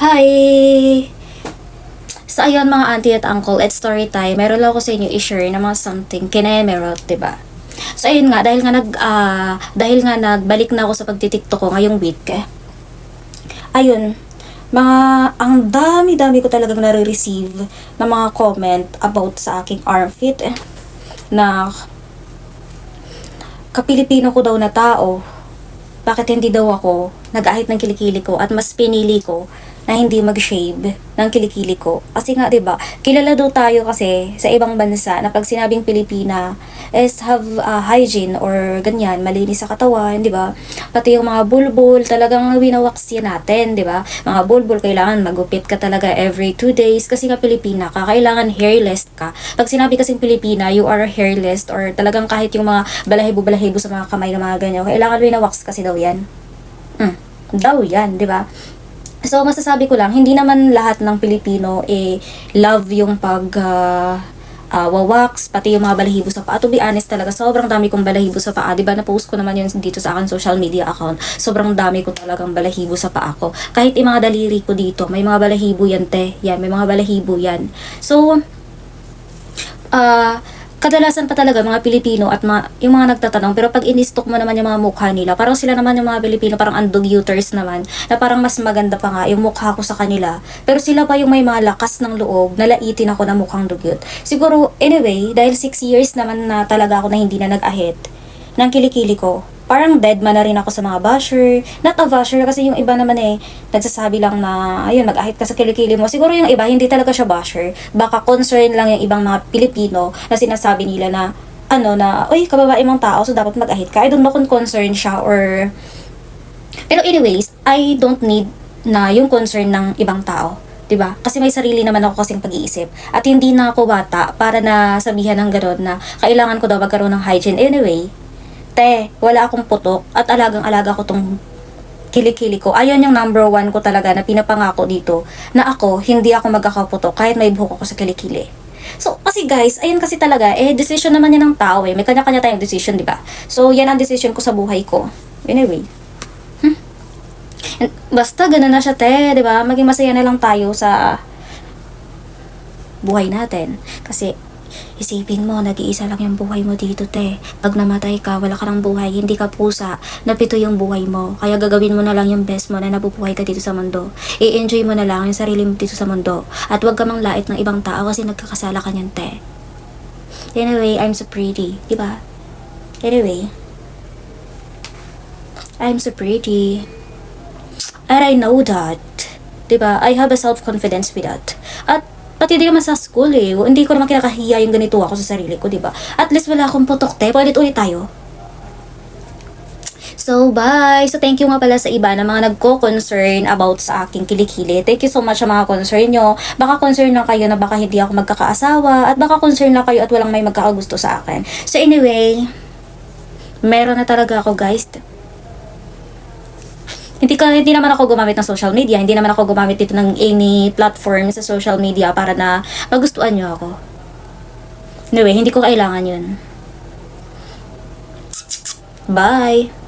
Hi! So, ayun mga auntie at uncle, it's story time. Meron lang ako sa inyo i-share na mga something kinemerot, ba diba? So, ayun nga, dahil nga nag, ah, dahil nga nagbalik na ako sa pagtitiktok ko ngayong week, eh. Ayun, mga, ang dami-dami ko talagang nare-receive na mga comment about sa aking armpit, eh. Na, kapilipino ko daw na tao, bakit hindi daw ako nag-ahit ng kilikili ko at mas pinili ko na hindi mag-shave ng kilikili ko. Kasi nga, 'di ba kilala daw tayo kasi sa ibang bansa na pag sinabing Pilipina is have uh, hygiene or ganyan, malinis sa katawan, 'di ba Pati yung mga bulbul, talagang winawaks yan natin, 'di ba Mga bulbul, kailangan magupit ka talaga every two days kasi nga Pilipina ka, kailangan hairless ka. Pag sinabi kasing Pilipina, you are hairless or talagang kahit yung mga balahibo-balahibo sa mga kamay ng mga ganyan, kailangan winawaks kasi daw yan. Mm, daw yan, di ba? So, masasabi ko lang, hindi naman lahat ng Pilipino eh, love yung pag ah, ah, wawax, pati yung mga balahibo sa paa. To be honest talaga, sobrang dami kong balahibo sa paa. Di ba, na-post ko naman yun dito sa akin social media account. Sobrang dami ko talagang balahibo sa paa ko. Kahit yung mga daliri ko dito, may mga balahibo yan, te. Yan, may mga balahibo yan. So, ah, kadalasan pa talaga mga Pilipino at mga, yung mga nagtatanong pero pag in-stock mo naman yung mga mukha nila parang sila naman yung mga Pilipino parang undoguters naman na parang mas maganda pa nga yung mukha ko sa kanila. Pero sila pa yung may mga lakas ng loob na laitin ako na mukhang dugyot? Siguro anyway dahil 6 years naman na talaga ako na hindi na nag-ahit ng kilikili ko parang dead man na rin ako sa mga basher. Not a basher kasi yung iba naman eh, nagsasabi lang na, ayun, mag-ahit ka sa kilikili mo. Siguro yung iba, hindi talaga siya basher. Baka concern lang yung ibang mga Pilipino na sinasabi nila na, ano na, uy, kababae mong tao, so dapat mag-ahit ka. I don't know kung concern siya or... Pero anyways, I don't need na yung concern ng ibang tao. 'di ba? Kasi may sarili naman ako kasing pag-iisip. At hindi na ako bata para na sabihan ng gano'n na kailangan ko daw magkaroon ng hygiene. Anyway, te, wala akong putok at alagang-alaga ko tong kilikili ko. Ayan yung number one ko talaga na pinapangako dito na ako, hindi ako magkakaputok kahit may buhok ako sa kilikili. So, kasi guys, ayun kasi talaga, eh, decision naman yan ng tao eh. May kanya-kanya tayong decision, di ba? So, yan ang decision ko sa buhay ko. Anyway. Hmm. Basta, ganun na siya, te, di ba? Maging masaya na lang tayo sa buhay natin. Kasi, Isipin mo, nag-iisa lang yung buhay mo dito, te. Pag namatay ka, wala ka ng buhay, hindi ka pusa, napito yung buhay mo. Kaya gagawin mo na lang yung best mo na nabubuhay ka dito sa mundo. I-enjoy mo na lang yung sarili mo dito sa mundo. At huwag ka mang lait ng ibang tao kasi nagkakasala ka niyan, te. Anyway, I'm so pretty, di ba? Anyway, I'm so pretty. And I know that. Diba? I have a self-confidence with that. At pati di naman sa school eh. Hindi ko naman kinakahiya yung ganito ako sa sarili ko, di ba? At least wala akong putok, te. Pwede ulit tayo. So, bye! So, thank you nga pala sa iba na mga nagko-concern about sa aking kilikili. Thank you so much sa mga concern nyo. Baka concern lang kayo na baka hindi ako magkakaasawa at baka concern lang kayo at walang may magkakagusto sa akin. So, anyway, meron na talaga ako, guys. Hindi ka hindi naman ako gumamit ng social media, hindi naman ako gumamit dito ng any platform sa social media para na magustuhan niyo ako. Anyway, hindi ko kailangan 'yun. Bye.